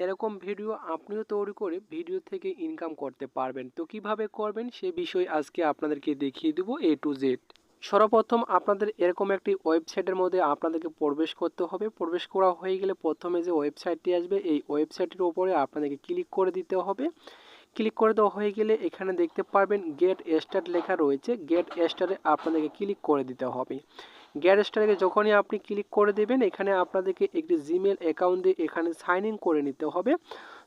এরকম ভিডিও আপনিও তৈরি করে ভিডিও থেকে ইনকাম করতে পারবেন। তো কীভাবে করবেন সে বিষয় আজকে আপনাদেরকে দেখিয়ে দেবো এ টু জেড সর্বপ্রথম আপনাদের এরকম একটি ওয়েবসাইটের মধ্যে আপনাদেরকে প্রবেশ করতে হবে। প্রবেশ করা হয়ে গেলে প্রথমে যে ওয়েবসাইটটি আসবে, এই ওয়েবসাইটের উপরে আপনাদেরকে ক্লিক করে দিতে হবে। ক্লিক করে দেওয়া হয়ে গেলে এখানে দেখতে পারবেন গেট স্টার্ট লেখা রয়েছে। গেট স্টারে আপনাদেরকে ক্লিক করে দিতে হবে। গেট স্টারে যখনই আপনি ক্লিক করে দেবেন, এখানে আপনাদেরকে একটি জিমেল অ্যাকাউন্ট দিয়ে এখানে সাইন ইন করে নিতে হবে।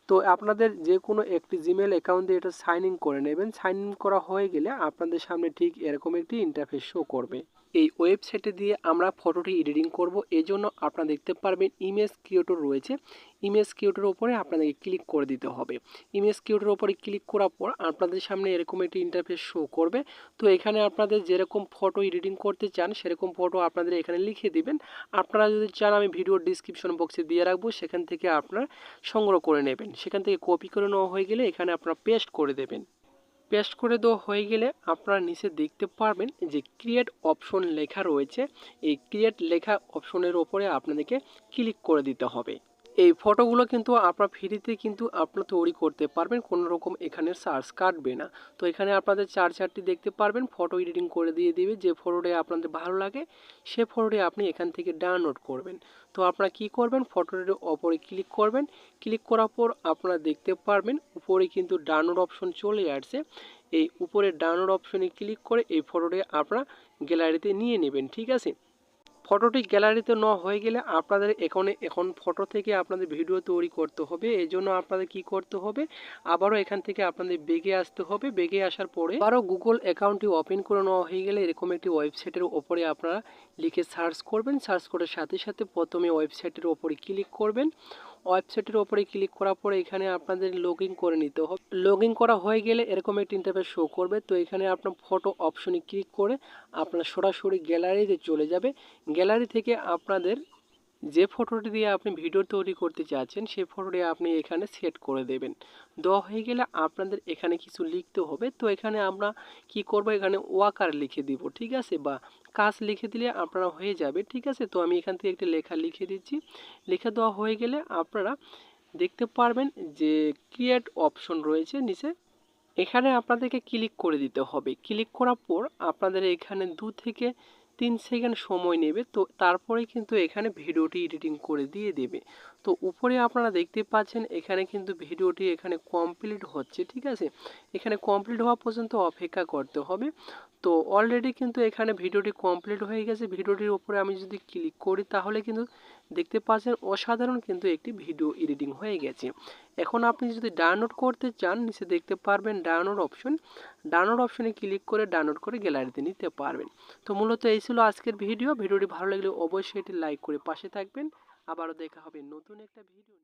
তো আপনাদের যে কোনো একটি জিমেল অ্যাকাউন্ট দিয়ে এটা সাইন ইন করে নেবেন। সাইন ইন করা হয়ে গেলে আপনাদের সামনে ঠিক এরকম একটি ইন্টারফেস শো করবে। এই ওয়েবসাইটে দিয়ে আমরা ফটোটি এডিটিং করব। এই জন্য আপনারা দেখতে পারবেন ইমেজ ক্রিয়েটর রয়েছে। ইমেজ ক্রিয়েটরের উপরে আপনাদেরকে ক্লিক করে দিতে হবে। ইমেজ ক্রিয়েটরের উপরে ক্লিক করার পর আপনাদের সামনে এরকম একটি ইন্টারফেস শো করবে। তো এখানে আপনাদের যেরকম ফটো এডিটিং করতে চান, সেরকম ফটো আপনাদের এখানে লিখে দিবেন। আপনারা যদি চান, আমি ভিডিও ডিসক্রিপশন বক্সে দিয়ে রাখব। সেখান থেকে আপনারা সংগ্রহ করে নেবেন। সেখান থেকে কপি করে নেওয়া হয়ে গেলে এখানে আপনারা পেস্ট করে দেবেন। পেস্ট করে দেওয়া হয়ে গেলে আপনারা নিচে দেখতে পারবেন যে ক্রিয়েট অপশন লেখা রয়েছে। এই ক্রিয়েট লেখা অপশনের ওপরে আপনাদেরকে ক্লিক করে দিতে হবে। এই ফটোগুলো কিন্তু আপনার ফ্রিতে কিন্তু আপনারা তৈরি করতে পারবেন কোনো রকম এখানে সার্চ কাটবে না। তো এখানে আপনাদের চার চারটি দেখতে পারবেন, ফটো এডিটিং করে দিয়ে দিবে, যে ফটোটি আপনাদের ভালো লাগে, সে ফটোটি আপনি এখান থেকে ডাউনলোড করবেন। তো আপনারা কি করবেন, ফটোটির ওপরে ক্লিক করবেন, ক্লিক করার পর আপনারা দেখতে পারবেন, উপরে কিন্তু ডাউনলোড অপশন চলে আসছে। এই উপরে ডাউনলোড অপশনে ক্লিক করে এই ফটোটি আপনারা গ্যালারিতে নিয়ে নেবেন, ঠিক আছে? ফটোটি গ্যালারিতে ন হয়ে গেলে আপনাদের এখানে, এখন ফটো থেকে আপনাদের ভিডিও তৈরি করতে হবে। এই জন্য আপনাদের কি করতে হবে? আবারও এখান থেকে আপনাদের বেগে আসতে হবে। বেগে আসার পরে আবারও গুগল অ্যাকাউন্টটি ওপেন করে নেওয়া হয়ে গেলে এরকম একটি ওয়েবসাইটের ওপরে আপনারা লিখে সার্চ করবেন। সার্চ করার সাথে সাথে প্রথমে ওয়েবসাইটের ওপরে ক্লিক করবেন। ওয়েবসাইটের ওপরে ক্লিক করার পরে এখানে আপনাদের লগ করে নিতে হবে। লগ করা হয়ে গেলে এরকম একটি ইন্টারফেস শো করবে। তো এখানে আপনার ফটো অপশনে ক্লিক করে আপনার সরাসরি গ্যালারিতে চলে যাবে। গ্যালারি থেকে আপনাদের যে ফটোটি দিয়ে আপনি ভিডিও তৈরি করতে চাচ্ছেন সেই ফটোটি আপনি এখানে সেট করে দেবেন। দেওয়া হয়ে গেলে আপনাদের এখানে কিছু লিখতে হবে। তো এখানে আমরা কি করব? এখানে ওয়াকার লিখে দিব, ঠিক আছে? বা কাজ লিখে দিলে আপনারা হয়ে যাবে, ঠিক আছে? তো আমি এখান থেকে একটি লেখা লিখে দিচ্ছি। লেখা দেওয়া হয়ে গেলে আপনারা দেখতে পারবেন যে ক্রিয়েট অপশন রয়েছে নিচে। এখানে আপনাদেরকে ক্লিক করে দিতে হবে। ক্লিক করার পর আপনাদের এখানে দু থেকে তিন সেকেন্ড সময় নেবে তো তারপরে কিন্তু এখানে ভিডিওটি এডিটিং করে দিয়ে দেবে। তো উপরে আপনারা দেখতে পাচ্ছেন এখানে কিন্তু ভিডিওটি এখানে কমপ্লিট হচ্ছে, ঠিক আছে? এখানে কমপ্লিট হওয়া পর্যন্ত অপেক্ষা করতে হবে। তো অলরেডি কিন্তু এখানে ভিডিওটি কমপ্লিট হয়ে গেছে। ভিডিওটির উপরে আমি যদি ক্লিক করি তাহলে কিন্তু দেখতে পাচ্ছেন অসাধারণ কিন্তু একটি ভিডিও এডিটিং হয়ে গেছে। এখন আপনি যদি ডাউনলোড করতে চান, নিচে দেখতে পারবেন ডাউনলোড অপশন ডাউনলোড অপশনে ক্লিক করে ডাউনলোড করে গ্যালারিতে নিতে পারবেন। তো মূলত এই ছিল আজকের ভিডিও। ভিডিওটি ভালো লাগলে অবশ্যই এটি লাইক করে পাশে থাকবেন। আবারও দেখা হবে নতুন একটা ভিডিও